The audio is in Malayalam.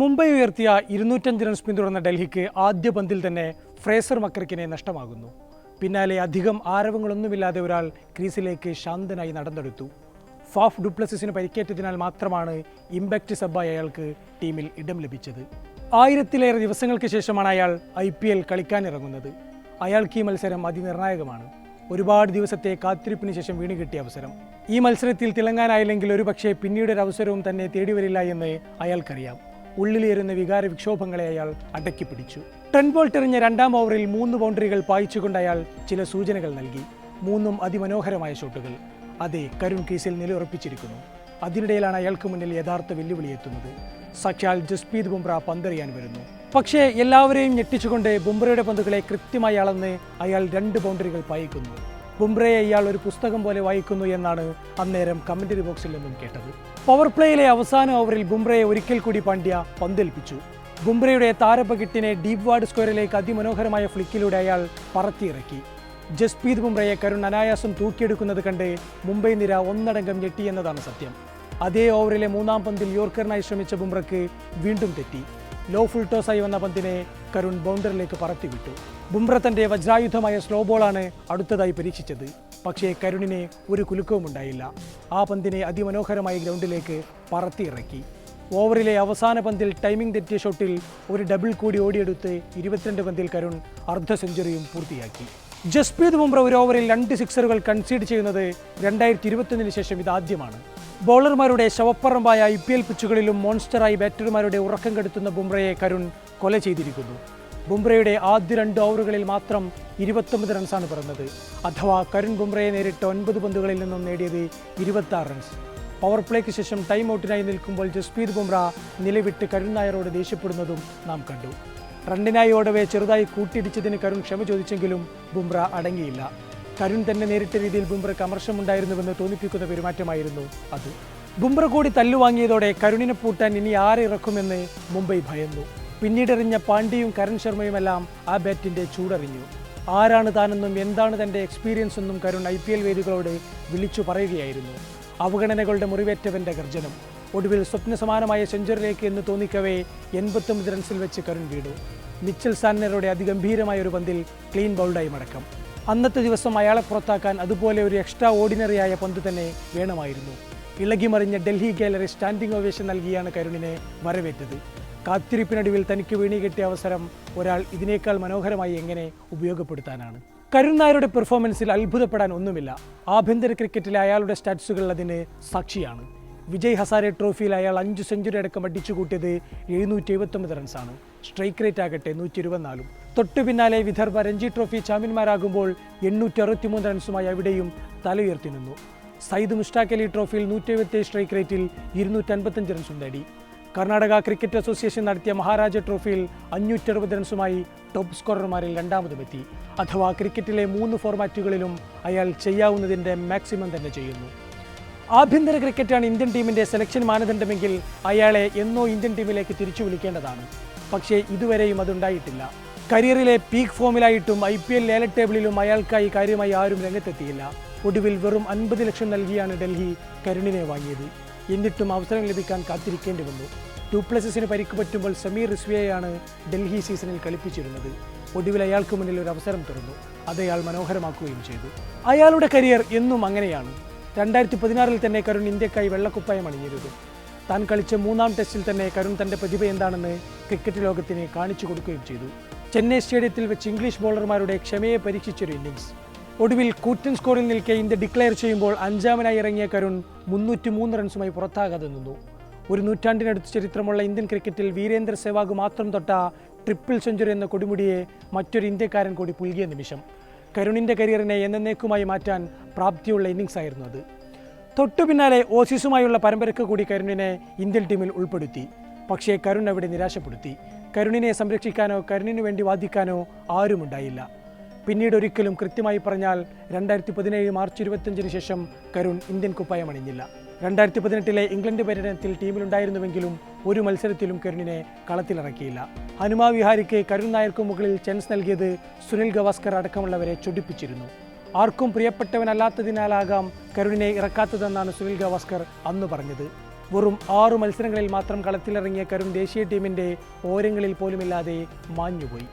മുംബൈ ഉയർത്തിയ ഇരുന്നൂറ്റഞ്ച് റൺസ് പിന്തുടർന്ന ഡൽഹിക്ക് ആദ്യ പന്തിൽ തന്നെ ഫ്രേസർ മക്രക്കിനെ നഷ്ടമാകുന്നു. പിന്നാലെ അധികം ആരവങ്ങളൊന്നുമില്ലാതെ ഒരാൾ ക്രീസിലേക്ക് ശാന്തനായി നടന്നെടുത്തു. ഫാഫ് ഡുപ്ലസിസിന് പരിക്കേറ്റതിനാൽ മാത്രമാണ് ഇമ്പാക്റ്റ് സബ്ബായി അയാൾക്ക് ടീമിൽ ഇടം ലഭിച്ചത്. ആയിരത്തിലേറെ ദിവസങ്ങൾക്ക് ശേഷമാണ് അയാൾ ഐ പി എൽ കളിക്കാനിറങ്ങുന്നത്. അയാൾക്ക് ഈ മത്സരം അതിനിർണായകമാണ്. ഒരുപാട് ദിവസത്തെ കാത്തിരിപ്പിന് ശേഷം വീണ് കിട്ടിയ അവസരം. ഈ മത്സരത്തിൽ തിളങ്ങാനായില്ലെങ്കിൽ ഒരുപക്ഷെ പിന്നീട് ഒരു അവസരവും തന്നെ തേടി വരില്ല എന്ന് അയാൾക്കറിയാം. ഉള്ളിലേറുന്ന വികാര വിക്ഷോഭങ്ങളെ അയാൾ അടക്കി പിടിച്ചു. ട്രെൻബോൾ ബോൾ എറിഞ്ഞ രണ്ടാം ഓവറിൽ മൂന്ന് ബൗണ്ടറികൾ പായിച്ചുകൊണ്ട് അയാൾ ചില സൂചനകൾ നൽകി. മൂന്നും അതിമനോഹരമായ ഷോട്ടുകൾ. അതെ കരുൺ കേസിൽ നിലയുറപ്പിച്ചിരിക്കുന്നു. അതിനിടയിലാണ് അയാൾക്ക് മുന്നിൽ യഥാർത്ഥ വെല്ലുവിളി എത്തുന്നത്. സാക്ഷാൽ ജസ്പ്രീത് ബുംറ പന്തെറിയാൻ വരുന്നു. പക്ഷേ എല്ലാവരെയും ഞെട്ടിച്ചുകൊണ്ട് ബുംറയുടെ പന്തുകളെ കൃത്യമായി അളന്ന് അയാൾ രണ്ട് ബൗണ്ടറികൾ പായിക്കുന്നു. ബുംറയെ ഇയാൾ ഒരു പുസ്തകം പോലെ വായിക്കുന്നു എന്നാണ് അന്നേരം കമന്ററി ബോക്സിൽ നിന്നും കേട്ടത്. പവർ പ്ലേയിലെ അവസാന ഓവറിൽ ബുംറയെ ഒരിക്കൽ കൂടി പാണ്ഡ്യ പന്തേൽപ്പിച്ചു. ബുംറയുടെ താരപകിട്ടിനെ ഡീപ് വാർഡ് സ്ക്വയറിലേക്ക് അതിമനോഹരമായ ഫ്ലിക്കിലൂടെ അയാൾ പറത്തിയിറക്കി. ജസ്പ്രീത് ബുംറയെ കരുൺ അനായാസം തൂക്കിയെടുക്കുന്നത് കണ്ട് മുംബൈ നിര ഒന്നടങ്കം ഞെട്ടിയെന്നതാണ് സത്യം. അതേ ഓവറിലെ മൂന്നാം പന്തിൽ യോർക്കറിനായി ശ്രമിച്ച ബുംറയ്ക്ക് വീണ്ടും തെറ്റി. ലോ ഫുൾ ടോസായി വന്ന പന്തിനെ കരുൺ ബൗണ്ടറിലേക്ക് പറത്തിവിട്ടു. ബുംറ തന്റെ വജ്രായുധമായ സ്ലോ ബോളാണ് അടുത്തതായി പരീക്ഷിച്ചത്. പക്ഷേ കരുണിനെ ഒരു കുലുക്കവും ഉണ്ടായില്ല. ആ പന്തിനെ അതിമനോഹരമായി ഗ്രൗണ്ടിലേക്ക് പറത്തിയിറക്കി. ഓവറിലെ അവസാന പന്തിൽ ടൈമിംഗ് തെറ്റിയ ഷോട്ടിൽ ഒരു ഡബിൾ കൂടി ഓടിയെടുത്ത് ഇരുപത്തിരണ്ട് പന്തിൽ കരുൺ അർദ്ധ സെഞ്ചുറിയും പൂർത്തിയാക്കി. ജസ്പ്രീത് ബുംറ ഒരു ഓവറിൽ രണ്ട് സിക്സറുകൾ കൺസീഡ് ചെയ്യുന്നത് രണ്ടായിരത്തി ഇരുപത്തൊന്നിന് ശേഷം ഇതാദ്യമാണ് ബോളർമാരുടെ ശവപ്പറമ്പായ ഐ പി എൽ പിച്ചുകളിലും മോൺസ്റ്ററായി ബാറ്റർമാരുടെ ഉറക്കം കെടുത്തുന്ന ബുംറയെ കരുൺ കൊല ചെയ്തിരിക്കുന്നു. ബുംറയുടെ ആദ്യ രണ്ട് ഓവറുകളിൽ മാത്രം ഇരുപത്തൊമ്പത് റൺസാണ് പിറന്നത്. അഥവാ കരുൺ ബുംറയെ നേരിട്ട് ഒൻപത് പന്തുകളിൽ നിന്നും നേടിയത് ഇരുപത്തി ആറ് റൺസ് പവർ പ്ലേക്ക് ശേഷം ടൈം ഔട്ടിനായി നിൽക്കുമ്പോൾ ജസ്പ്രീത് ബുംറ നിലവിട്ട് കരുൺ നായരോട് ദേഷ്യപ്പെടുന്നതും നാം കണ്ടു. റണ്ണിനായി ഓടവെ ചെറുതായി കൂട്ടിയിടിച്ചതിന് കരുൺ ക്ഷമ ചോദിച്ചെങ്കിലും ബുംറ അടങ്ങിയില്ല. കരുൺ തന്നെ നേരിട്ട രീതിയിൽ ബുംറയ്ക്ക് അമർഷമുണ്ടായിരുന്നുവെന്ന് തോന്നിപ്പിക്കുന്ന പെരുമാറ്റമായിരുന്നു അത്. ബുംറ കൂടി തല്ലുവാങ്ങിയതോടെ കരുണിനെ പൂട്ടാൻ ഇനി ആരെ ഇറക്കുമെന്ന് മുംബൈ ഭയന്നു. പിന്നീടെറിഞ്ഞ പാണ്ഡ്യയും കരൺ ശർമ്മയുമെല്ലാം ആ ബാറ്റിന്റെ ചൂടറിഞ്ഞു. ആരാണ് താനെന്നും എന്താണ് തന്റെ എക്സ്പീരിയൻസ് എന്നും കരുൺ ഐ പി എൽ വേദികളോട് വിളിച്ചു പറയുകയായിരുന്നു. അവഗണനകളുടെ മുറിവേറ്റവന്റെ ഗർജനം. ഒടുവിൽ സ്വപ്നസമാനമായ സെഞ്ചുറിയിലേക്ക് എന്ന് തോന്നിക്കവേ എൺപത്തൊമ്പത് റൺസിൽ വെച്ച് കരുൺ വീണു. മിച്ചൽ സാന്നറുടെ അതിഗംഭീരമായ ഒരു പന്തിൽ ക്ലീൻ ബൗൾഡായി മടക്കം. അന്നത്തെ ദിവസം അയാളെ പുറത്താക്കാൻ അതുപോലെ ഒരു എക്സ്ട്രാ ഓർഡിനറിയായ പന്ത് തന്നെ വേണമായിരുന്നു. ഇളകിമറിഞ്ഞ ഡൽഹി ഗാലറി സ്റ്റാൻഡിംഗ് ഓവേഷൻ നൽകിയാണ് കരുണിനെ വരവേറ്റത്. കാത്തിരിപ്പിനൊടുവിൽ തനിക്ക് വീണി കിട്ടിയ അവസരം ഒരാൾ ഇതിനേക്കാൾ മനോഹരമായി എങ്ങനെ ഉപയോഗപ്പെടുത്താനാണ്. കരുൺ നായരുടെ പെർഫോമൻസിൽ അത്ഭുതപ്പെടാൻ ഒന്നുമില്ല. ആഭ്യന്തര ക്രിക്കറ്റിലെ അയാളുടെ സ്റ്റാറ്റ്സുകൾ അതിന് സാക്ഷിയാണ്. വിജയ് ഹസാരെ ട്രോഫിയിൽ അയാൾ അഞ്ച് സെഞ്ചുറി അടക്കം അടിച്ചു കൂട്ടിയത് എഴുന്നൂറ്റി എഴുപത്തൊമ്പത് റൺസാണ്. സ്ട്രൈക്ക് റേറ്റ് ആകട്ടെ നൂറ്റി ഇരുപത്തിനാലും തൊട്ടു പിന്നാലെ വിദർഭ രഞ്ജി ട്രോഫി ചാമ്പ്യന്മാരാകുമ്പോൾ എണ്ണൂറ്റി അറുപത്തിമൂന്ന് റൺസുമായി അവിടെയും തലയുയർത്തി നിന്നു. സയ്യിദ് മുഷ്ടാഖ് ട്രോഫിയിൽ നൂറ്റി എഴുപത്തി സ്ട്രൈക്ക് റേറ്റിൽ ഇരുന്നൂറ്റി അൻപത്തഞ്ച് റൺസും നേടി. കർണാടക ക്രിക്കറ്റ് അസോസിയേഷൻ നടത്തിയ മഹാരാജ ട്രോഫിയിൽ അഞ്ഞൂറ്റി അറുപത് റൺസുമായി ടോപ്പ് സ്കോറർമാരിൽ രണ്ടാമതുമെത്തി അഥവാ ക്രിക്കറ്റിലെ മൂന്ന് ഫോർമാറ്റുകളിലും അയാൾ ചെയ്യാവുന്നതിന്റെ മാക്സിമം തന്നെ ചെയ്യുന്നു. ആഭ്യന്തര ക്രിക്കറ്റാണ് ഇന്ത്യൻ ടീമിന്റെ സെലക്ഷൻ മാനദണ്ഡമെങ്കിൽ അയാളെ എന്നോ ഇന്ത്യൻ ടീമിലേക്ക് തിരിച്ചു വിളിക്കേണ്ടതാണ്. പക്ഷേ ഇതുവരെയും അതുണ്ടായിട്ടില്ല. കരിയറിലെ പീക്ക് ഫോമിലായിട്ടും ഐ പി എൽ ലേല ടേബിളിലും അയാൾക്കായി കാര്യമായി ആരും രംഗത്തെത്തിയില്ല. ഒടുവിൽ വെറും അൻപത് ലക്ഷം നൽകിയാണ് ഡൽഹി കരുണിനെ വാങ്ങിയത്. എന്നിട്ടും അവസരം ലഭിക്കാൻ കാത്തിരിക്കേണ്ടി വന്നു. ഡ്യൂപ്ലസിന് പരിക്ക് പറ്റുമ്പോൾ സമീർ റിസ്വിയെയാണ് ഡൽഹി സീസണിൽ കളിപ്പിച്ചിരുന്നത്. ഒടുവിൽ അയാൾക്ക് മുന്നിൽ ഒരു അവസരം തുറന്നു. അത് അയാൾ മനോഹരമാക്കുകയും ചെയ്തു. അയാളുടെ കരിയർ എന്നും അങ്ങനെയാണ്. രണ്ടായിരത്തി പതിനാറിൽ തന്നെ കരുൺ ഇന്ത്യക്കായി വെള്ളക്കുപ്പായം അണിഞ്ഞിരുന്നു. താൻ കളിച്ച മൂന്നാം ടെസ്റ്റിൽ തന്നെ കരുൺ തന്റെ പ്രതിഭ എന്താണെന്ന് ക്രിക്കറ്റ് ലോകത്തിന് കാണിച്ചു കൊടുക്കുകയും ചെയ്തു. ചെന്നൈ സ്റ്റേഡിയത്തിൽ വെച്ച് ഇംഗ്ലീഷ് ബോളർമാരുടെ ക്ഷമയെ പരീക്ഷിച്ചൊരു ഇന്നിംഗ്സ് ഒടുവിൽ കൂറ്റൻ സ്കോറിൽ നിൽക്കെ ഇന്ത്യ ഡിക്ലെയർ ചെയ്യുമ്പോൾ അഞ്ചാമനായി ഇറങ്ങിയ കരുൺ മുന്നൂറ്റി മൂന്ന് റൺസുമായി പുറത്താകാതെ നിന്നു. ഒരു നൂറ്റാണ്ടിനടുത്ത് ചരിത്രമുള്ള ഇന്ത്യൻ ക്രിക്കറ്റിൽ വീരേന്ദ്ര സെവാഗ് മാത്രം തൊട്ട ട്രിപ്പിൾ സെഞ്ചുറി എന്ന കൊടിമുടിയെ മറ്റൊരു ഇന്ത്യക്കാരൻ കൂടി പുൽകിയ നിമിഷം. കരുണിന്റെ കരിയറിനെ എന്നേക്കുമായി മാറ്റാൻ പ്രാപ്തിയുള്ള ഇന്നിങ്സ് ആയിരുന്നു അത്. തൊട്ടു പിന്നാലെ ഓസീസുമായുള്ള പരമ്പരക്ക് കൂടി കരുണിനെ ഇന്ത്യൻ ടീമിൽ ഉൾപ്പെടുത്തി. പക്ഷേ കരുൺ അവിടെ നിരാശപ്പെടുത്തി. കരുണിനെ സംരക്ഷിക്കാനോ കരുണിനു വേണ്ടി വാദിക്കാനോ ആരുമുണ്ടായില്ല പിന്നീട് ഒരിക്കലും കൃത്യമായി പറഞ്ഞാൽ രണ്ടായിരത്തി പതിനേഴ് മാർച്ച് ഇരുപത്തഞ്ചിന് ശേഷം കരുൺ ഇന്ത്യൻ കുപ്പായം അണിഞ്ഞില്ല. രണ്ടായിരത്തി പതിനെട്ടിലെ ഇംഗ്ലണ്ട് പര്യടനത്തിൽ ടീമിലുണ്ടായിരുന്നുവെങ്കിലും ഒരു മത്സരത്തിലും കരുണിനെ കളത്തിലിറക്കിയില്ല. ഹനുമ വിഹാരിക്ക് കരുൺ നായർക്കു മുകളിൽ ചാൻസ് നൽകിയത് സുനിൽ ഗവാസ്കർ അടക്കമുള്ളവരെ ചൊടിപ്പിച്ചിരുന്നു. ആർക്കും പ്രിയപ്പെട്ടവനല്ലാത്തതിനാലാകാം കരുണിനെ ഇറക്കാത്തതെന്നാണ് സുനിൽ ഗവാസ്കർ അന്ന് പറഞ്ഞത്. വെറും ആറു മത്സരങ്ങളിൽ മാത്രം കളത്തിലിറങ്ങിയ കരുൺ ദേശീയ ടീമിന്റെ ഓരങ്ങളിൽ പോലുമില്ലാതെ മാഞ്ഞുപോയി.